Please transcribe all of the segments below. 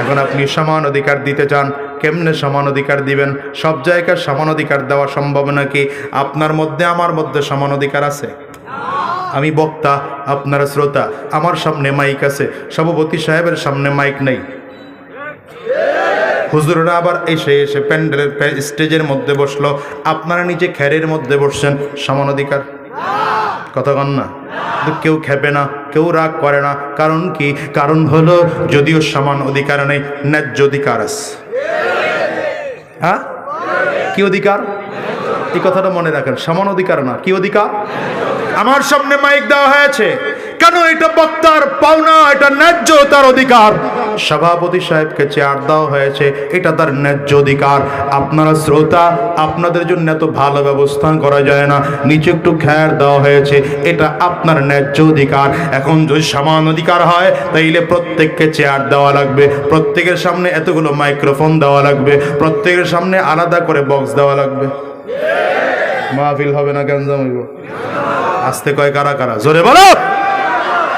এখন আপনি সমান অধিকার দিতে চান, কেমনে সমান অধিকার দিবেন? সব জায়গায় সমান অধিকার দেওয়া সম্ভব নাকি? আপনার মধ্যে, আমার মধ্যে সমান অধিকার আছে? আমি বক্তা, আপনারা শ্রোতা, আমার সামনে মাইক আছে, সভাপতি সাহেবের সামনে মাইক নেই। হুজুররা আবার এসে এসে প্যান্ডেলের স্টেজের মধ্যে বসল, আপনারা নিচে খ্যারের মধ্যে বসছেন, সমান অধিকার। কথা কন না। কেউ খেপে না, কেউ রাগ করে না। কারণ কি? কারণ হলো, যদিও সমান অধিকার নেই, ন্যায্য অধিকার আছে। হ্যাঁ? কি অধিকার? এই কথাটা মনে রাখেন। সমান অধিকার না। কি অধিকার? আমার সামনে মাইক দেওয়া হয়েছে। কেন এটা বক্তার পাওনা? এটা ন্যায্য তার অধিকার। সভাপতি সাহেবকে চেয়ার দেওয়া হয়েছে, এটা তার ন্যায্য অধিকার। আপনারা শ্রোতা, আপনাদের জন্য এত ভালো ব্যবস্থা করা যায় না। নিচে একটু খ্যার দেওয়া হয়েছে, এটা আপনার ন্যায্য অধিকার। এখন যদি সমান অধিকার হয়, তাইলে প্রত্যেককে চেয়ার দেওয়া লাগবে। প্রত্যেকের সামনে এতগুলো মাইক্রোফোন দেওয়া লাগবে। প্রত্যেকের সামনে আলাদা করে বক্স দেওয়া লাগবে। মাহফিল হবে না কেন জমিব আসতে কয় কারা কারা? জোরে বলো!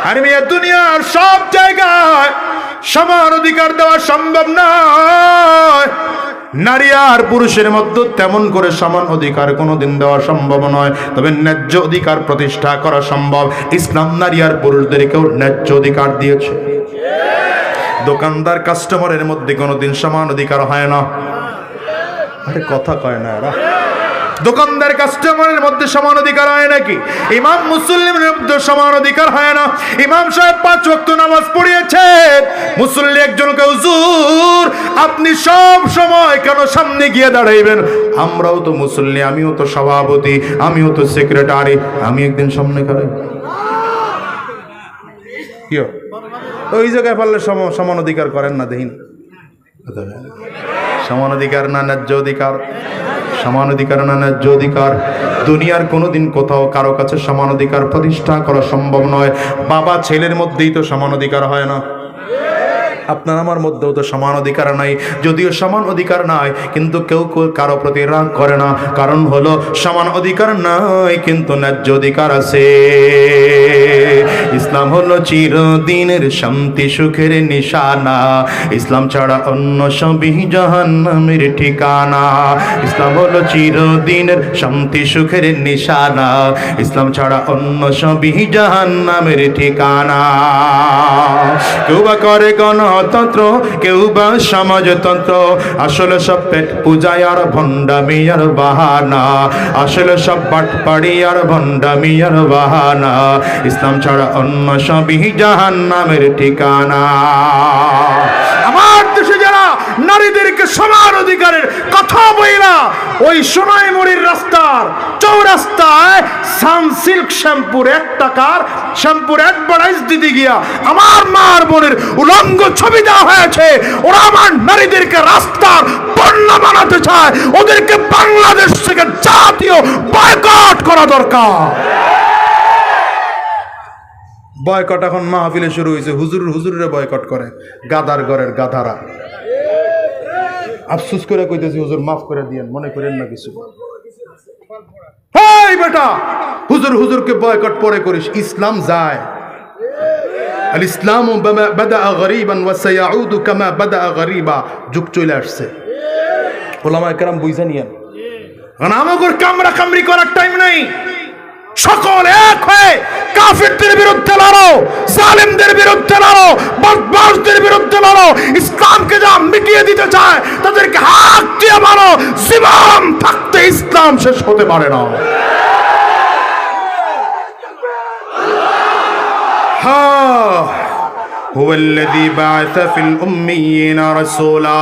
আর দুনিয়ার সব জায়গায় সমান অধিকার দেওয়া সম্ভব নয়। নারী আর পুরুষের মধ্যে তেমন করে সমান অধিকার কোনোদিন দেওয়া সম্ভব নয়। তবে ন্যায্য অধিকার প্রতিষ্ঠা করা সম্ভব। ইসলাম নারী আর পুরুষদেরকেও ন্যায্য অধিকার দিয়েছে। দোকানদার, কাস্টমারের মধ্যে কোনোদিন সমান অধিকার হয় না। আরে কথা কয় না এরা। দোকানদার কাস্টমারের মধ্যে সমান অধিকার হয় নাকি? ইমাম মুসল্লিমের মধ্যে সমান অধিকার হয় না। ইমাম সাহেব পাঁচ ওয়াক্ত নামাজ পড়িয়েছেন। মুসল্লি একজনকে হুজুর, আপনি সব সময় কেন সামনে গিয়ে দাঁড়াইবেন? আমরাও তো মুসল্লি, আমিও তো সভাপতি, আমিও তো সেক্রেটারি আমি একদিন সামনে খাড়াই। কি ওই জায়গায় পারলে সম- সমান অধিকার করেন না দেহিন সমান অধিকার না, ন্যায্য অধিকার। সমান অধিকার না ন্যায্য অধিকার। দুনিয়ার কোনোদিন কোথাও কারও কাছে সমান অধিকার প্রতিষ্ঠা করা সম্ভব নয়। বাবা, ছেলের মধ্যেই তো সমান অধিকার হয় না। আপনার আমার মধ্যেও তো সমান অধিকার নাই। যদিও সমান অধিকার নাই, কিন্তু কেউ কারও প্রতি রাগ করে না। কারণ হলো, সমান অধিকার নাই, কিন্তু ন্যায্য অধিকার আছে। ইসলাম হলো চিরদিনের শান্তি, সুখের নিশানা। ইসলাম ছাড়া অন্য সবই জাহান্নামের ঠিকানা। ইসলাম হলো চিরদিনের শান্তি, সুখের নিশানা। ইসলাম ছাড়া অন্য সবই জাহান্নামের ঠিকানা। কেউ বা করে গণতন্ত্র কেউ বা সমাজতন্ত্র। আসলে সব পেট পূজায় আর ভণ্ডামি আর বাহানা। আসলে সব পাটপাড়ি আর ভণ্ডামি আর বাহানা। ইসলাম ছাড়া অন্য সবই জাহান নামের ঠিকানা। নারীদেরকে সমান অধিকারের কথা বইলা ওই সোনাইমুড়ির রাস্তার চৌরাস্তায় সানসিল্ক শ্যাম্পুর এক টাকার শ্যাম্পুর অ্যাডভার্টাইজ দিতে গিয়া আমার মার বোনের উলঙ্গ ছবি দেওয়া হয়েছে। ওরা আমার নারীদেরকে রাস্তার পণ্য বানাতে চায়। ওদেরকে বাংলাদেশ থেকে জাতীয় বয়কট করা দরকার। বয়কট এখন মাহফিলে শুরু হয়েছে। হুজুর হুজুরে বয়কট করে। গাদার ঘরের গাধারা। আফসুস করে কইতেছি হুজুর মাফ করে দিয়েন মনে করেন না কিছু। হেই বেটা হুজুর হুজুরকে বয়কট পরে করিস ইসলাম যায়। আল ইসলাম বাদা গরিবান ওয়া সায়াউদু কামা বাদা গরিবা। যুগ চলে আসছে। ওলামা একরাম বুঝে নিয়েন। আমাদের কামরা কামরি করার টাইম নাই। সকল এক হয়ে কাফিরদের বিরুদ্ধে লড়ো জালেমদের বিরুদ্ধে লড়ো বদমাশদের বিরুদ্ধে লড়ো ইসলামকে যা মিটিয়ে দিতে চায় তাদেরকে হাত দিয়ে মারো জীবন থাকতে ইসলাম শেষ হতে পারে না হ্যাঁ هو الذي بعث في الأميين رسولا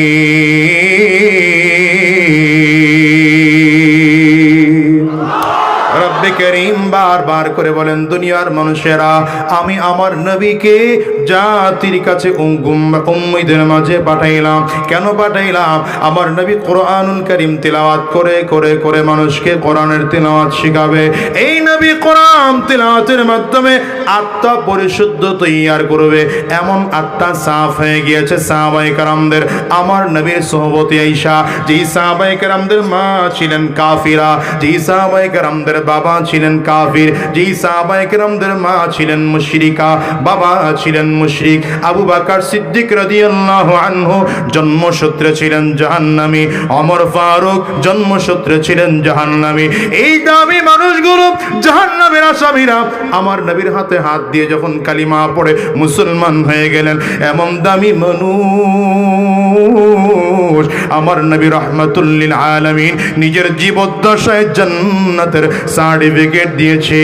রব্বে করিম বারবার করে বলেন, দুনিয়ার মানুষেরা, আমি আমার নবীকে জাতির কাছে উম্মীদের মাঝে পাঠাইলাম। কেন পাঠাইলাম? আমার নবী কোরআনুল করিম করে করে করে মানুষকে কোরআনের শিখাবে। এই নবী কোরআন মাধ্যমে আত্মা পরিশুদ্ধ তৈয়ার করবে। এমন আত্মা সাফ হয়ে গিয়েছে সাহাবাই কারামদের। আমার নবীর সোহবতী আইসা যেই সাহাবাই কারামদের মা ছিলেন কাফিরা, যেই সাহাবাই কারামদের বাবা ছিলেন কাফির, যেই সাহাবাই কারামদের মা ছিলেন মুশরিকা, বাবা ছিলেন মুশরিক। আবু বাকার সিদ্দিক রাদিয়াল্লাহু আনহু জন্মসূত্রে ছিলেন জাহান্নামী অমর ফারুক জন্মসূত্রে ছিলেন জাহান্নামী। এই দামি মানুষগুলো জাহান্নামের আসামিরা আমার নবীর হাতে হাত দিয়ে যখন কালিমা পড়ে মুসলমান হয়ে গেলেন। এমন দামি মানুষ আমার নবী রহমতুল্লিল আলমিন নিজের জীবদ্দশায় জান্নাতের সার্টিফিকেট দিয়েছে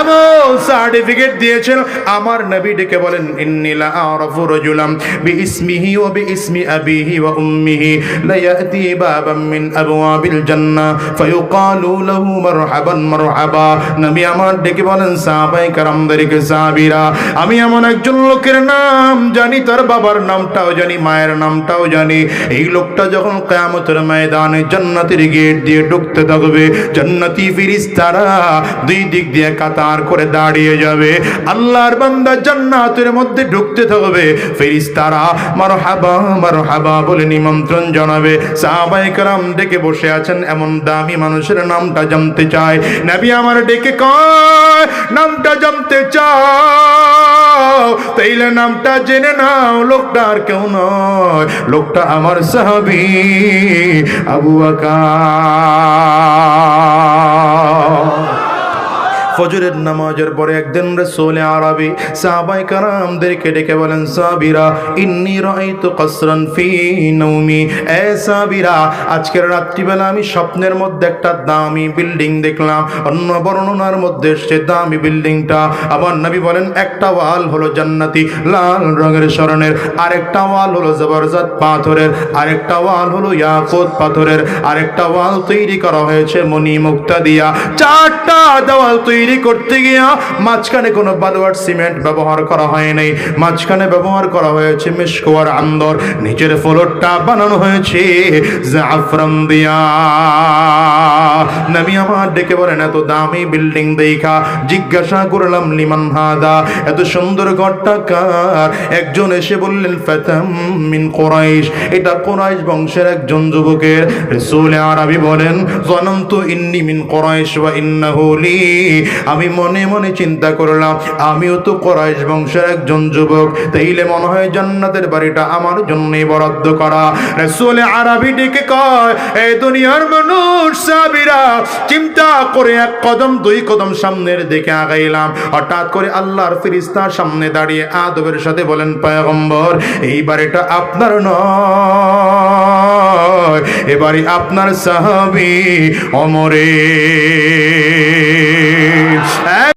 এমন সার্টিফিকেট দিয়েছেন, আমার নবী ডেকে বলেন ইন্নিলা আরাফু রাজুলাম বিইসমিহি ওয়া বিইসমি আবিহি ওয়া উম্মিহি। লা ইয়াতি মিন আবওয়াবিল জান্নাহ ফায়ুকালু লাহু মারহাবান মারহাবা। নবী আমার ডেকে বলেন সাহাবীরা, আমি এমন একজন লোকের নাম জানি, তার বাবার নামটাও জানি, মায়ের নামটাও জানি। এই লোকটা যখন কেয়ামতের ময়দানে জন্নাতির গেট দিয়ে ঢুকতে থাকবে, জন্নাতি ফিরিস তারা দুই দিক দিয়ে কাতার করে দাঁড়িয়ে যাবে। আল্লাহর বান্দা জন্নাতের মধ্যে ঢুকতে থাকবে। ফিরিস তারা মারো হাবা মারো হাবা বলে নিমন্ত্রণ জানাবে। সাহাবাই কারাম ডেকে বসে আছেন এমন দামি মানুষের নামটা জানতে চায়। নাবি আমার ডেকে কয়, নামটা জানতে চাও, তাইলে নামটা জেনে নাও, লোকটা আর কেউ নয়। লোকটা আমার সাহাবি আবু আকা ফজরের নামাজের পরে একদিন রসুল আরবি সাহাবাই কারামদেরকে ডেকে বলেন, সাবিরা, ইন্নি রাইতু কসরান ফি নৌমি। এ সাবিরা, আজকের রাত্রিবেলা আমি স্বপ্নের মধ্যে একটা দামি বিল্ডিং দেখলাম। অন্য বর্ণনার মধ্যে সে দামি বিল্ডিংটা। আমার নবী বলেন, একটা ওয়াল হলো জান্নাতি, লাল রঙের স্মরণের আরেকটা ওয়াল হলো জবরদস্ত পাথরের। আরেকটা ওয়াল হলো ইয়াকুত পাথরের। আরেকটা ওয়াল তৈরি করা হয়েছে মণি মুক্তা দিয়া চারটা দেওয়াল তৈরি করতে গিয়া মাঝখানে কোনো বালুয়ার সিমেন্ট ব্যবহার করা হয় নাই মাঝখানে ব্যবহার করা হয়েছে মিশকোয়ার আন্দর। নিচের ফ্লোরটা বানানো হয়েছে জাফরান দিয়া। নবী আমার ডেকে বলেন, এত দামি বিল্ডিং দেখা। জিজ্ঞাসা করলাম, লিমান হাদা? এত সুন্দর ঘরটা কার? একজন এসে বললেন, ফাতাম মিন কোরাইশ। এটা কোরাইশ বংশের একজন যুবকের। রাসূল আরবি বলেন জনন্তু ইন্নি মিন কোরাইশ ওয়া ইন্নাহু লি। আমি মনে মনে চিন্তা করলাম, আমিও তো কোরাইশ বংশের একজন যুবক। তাইলে মনে হয় জান্নাতের বাড়িটা আমার জন্যই বরাদ্দ করা। রাসূল আরবি ডেকে কয় এই দুনিয়ার মানুষ সাবিরা চিন্তা করে এক কদম, দুই কদম সামনের দিকে আগাইলাম। হঠাৎ করে আল্লাহর ফিরিস্তার সামনে দাঁড়িয়ে আদবের সাথে বলেন, পয়গম্বর, এই বাড়িটা আপনার নয় এবারে আপনার সাহাবি অমরে Amen.